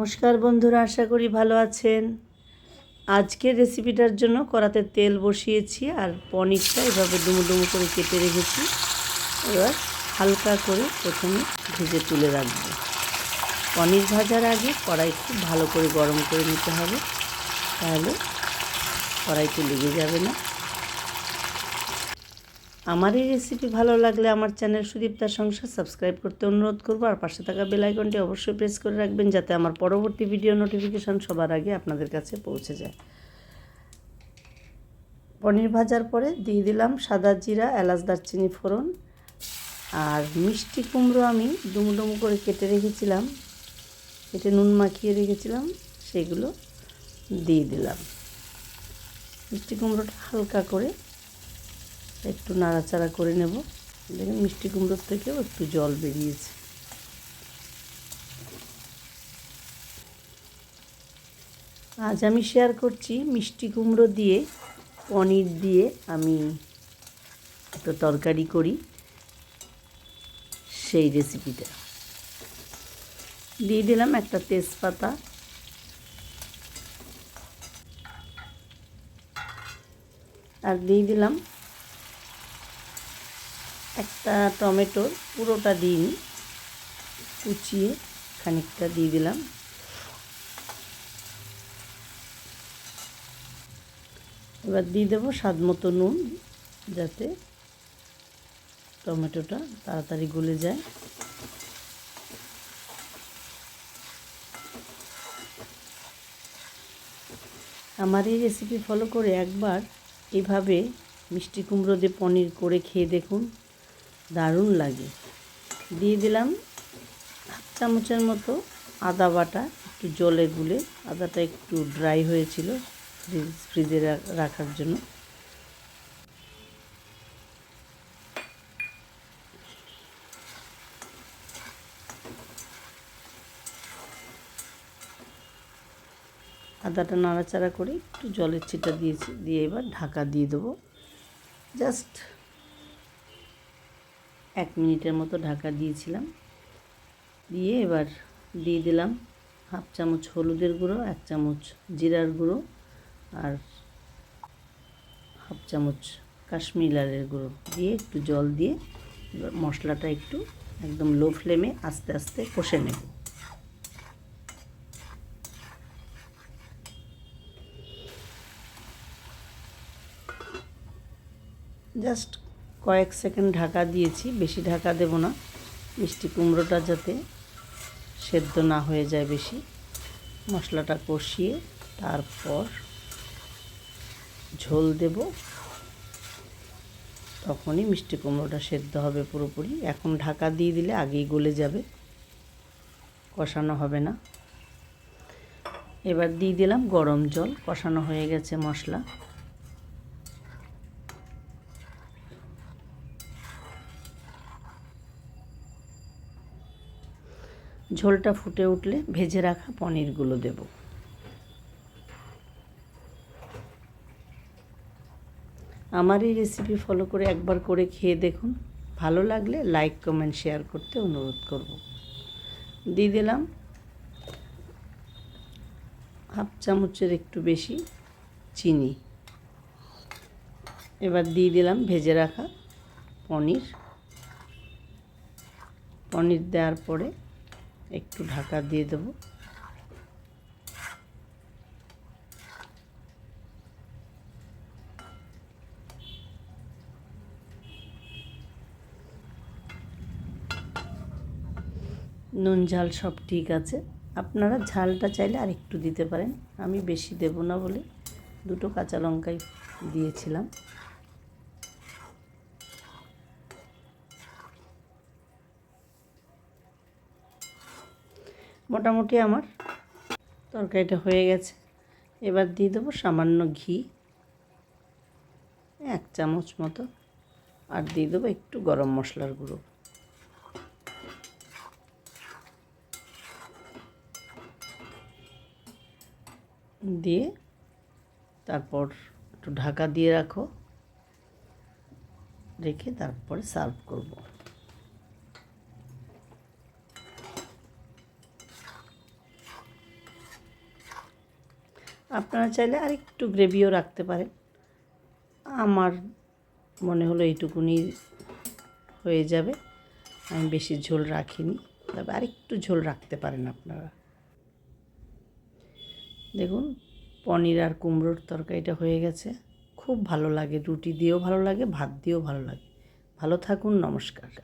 নমস্কার বন্ধুরা, আশা করি ভালো আছেন। আজকের রেসিপিটার জন্য কড়াতে তেল বসিয়েছি আর পনিরটা এভাবে ডুমো ডুমো করে কেটে রেখেছি। এবার হালকা করে প্রথমে ভেজে তুলে রাখব। পনির ভাজার আগে কড়াই খুব ভালো করে গরম করে নিতে হবে। তাহলে কড়াইতে লেগে যাবে না। আমার এই রেসিপি ভালো লাগলে আমার চ্যানেল সুদীপ্তার সংসার সাবস্ক্রাইব করতে অনুরোধ করব। আর পাশে থাকা বেল আইকনটি অবশ্যই প্রেস করে রাখবেন যাতে আমার পরবর্তী ভিডিও নোটিফিকেশান সবার আগে আপনাদের কাছে পৌঁছে যায়। পনির ভাজার পরে দিয়ে দিলাম সাদা জিরা, এলাচ দারচিনি ফোড়ন আর মিষ্টি কুমড়ো আমি ডুমু ডুমু করে কেটে রেখেছিলাম। কেটে নুন মাখিয়ে রেখেছিলাম, সেগুলো দিয়ে দিলাম। মিষ্টি কুমড়োটা হালকা করে একটু নাড়াচাড়া করে নেব। দেখুন মিষ্টি কুমড়োর থেকেও একটু জল বেরিয়েছে। আজ আমি শেয়ার করছি মিষ্টি কুমড়ো দিয়ে, পনির দিয়ে আমি একটা তরকারি করি সেই রেসিপিটা দিয়ে দিলাম একটা তেজপাতা। আর দিয়ে দিলাম একটা টমেটোর পুরোটা দিইনি কুচিয়ে খানিকটা দিয়ে দিলাম। এবার দিয়ে দেবো স্বাদ মতো নুন যাতে টমেটোটা তাড়াতাড়ি গলে যায়। আমার এই রেসিপি ফলো করে একবার এভাবে মিষ্টি কুমড়ো দিয়ে পনির করে খেয়ে দেখুন। দারুণ লাগে। দিয়ে দিলাম হাফ চামচের মতো আদা বাটা, একটু জলে গুলে আদাটা একটু ড্রাই হয়েছিল ফ্রিজ ফ্রিজে রাখার জন্য। আদাটা নাড়াচাড়া করে একটু জলের ছিটা দিয়েছি, দিয়ে এবার ঢাকা দিয়ে দেবো। জাস্ট এক মিনিটের মতো ঢাকা দিয়েছিলাম। দিয়ে এবার দিয়ে দিলাম হাফ চামচ হলুদের গুঁড়ো, এক চামচ জিরার গুঁড়ো আর হাফ চামচ কাশ্মীর লালের গুঁড়ো। দিয়ে একটু জল দিয়ে মশলাটা একটু একদম লো ফ্লেমে আস্তে আস্তে কষে নেব। জাস্ট কয়েক সেকেন্ড ঢাকা দিয়েছি, বেশি ঢাকা দেব না। মিষ্টি কুমড়োটা যাতে সেদ্ধ না হয়ে যায় বেশি। মশলাটা কষিয়ে তারপর ঝোল দেব। তখনই মিষ্টি কুমড়োটা সেদ্ধ হবে পুরোপুরি। এখন ঢাকা দিয়ে দিলে আগেই গলে যাবে। কষানো হবে না। এবার দিয়ে দিলাম গরম জল। কষানো হয়ে গেছে মশলা। ঝোলটা ফুটে উঠলে ভেজে রাখা পনিরগুলো দেব। আমার এই রেসিপি ফলো করে একবার করে খেয়ে দেখুন। ভালো লাগলে লাইক কমেন্ট শেয়ার করতে অনুরোধ করব। দিয়ে দিলাম হাফ চামচের একটু বেশি চিনি। এবার দিয়ে দিলাম ভেজে রাখা পনির। পনির দেওয়ার পরে একটু ঢাকা দিয়ে দেব। নুন, ঝাল সব ঠিক আছে। আপনারা ঝালটা চাইলে আর একটু দিতে পারেন। আমি বেশি দেব না বলে দুটো কাঁচা লঙ্কাই দিয়েছিলাম। মোটামুটি আমার। তরকারিটা হয়ে গেছে। এবার দিয়ে দেবো সামান্য ঘি। এক চামচ মতো। আর দিয়ে দেবো একটু গরম মশলার গুঁড়ো। দিয়ে তারপর একটু ঢাকা দিয়ে রাখো। রেখে তারপরে সার্ভ করব। আপনারা চাইলে আরেকটু গ্রেভিও রাখতে পারেন। আমার মনে হলো এইটুকুনি হয়ে যাবে। আমি বেশি ঝোল রাখিনি, তবে আরেকটু ঝোল রাখতে পারেন আপনারা। দেখুন, পনির আর কুমড়োর তরকারিটা হয়ে গেছে। খুব ভালো লাগে, রুটি দিয়েও ভালো লাগে, ভাত দিয়েও ভালো লাগে। ভালো থাকুন, নমস্কার।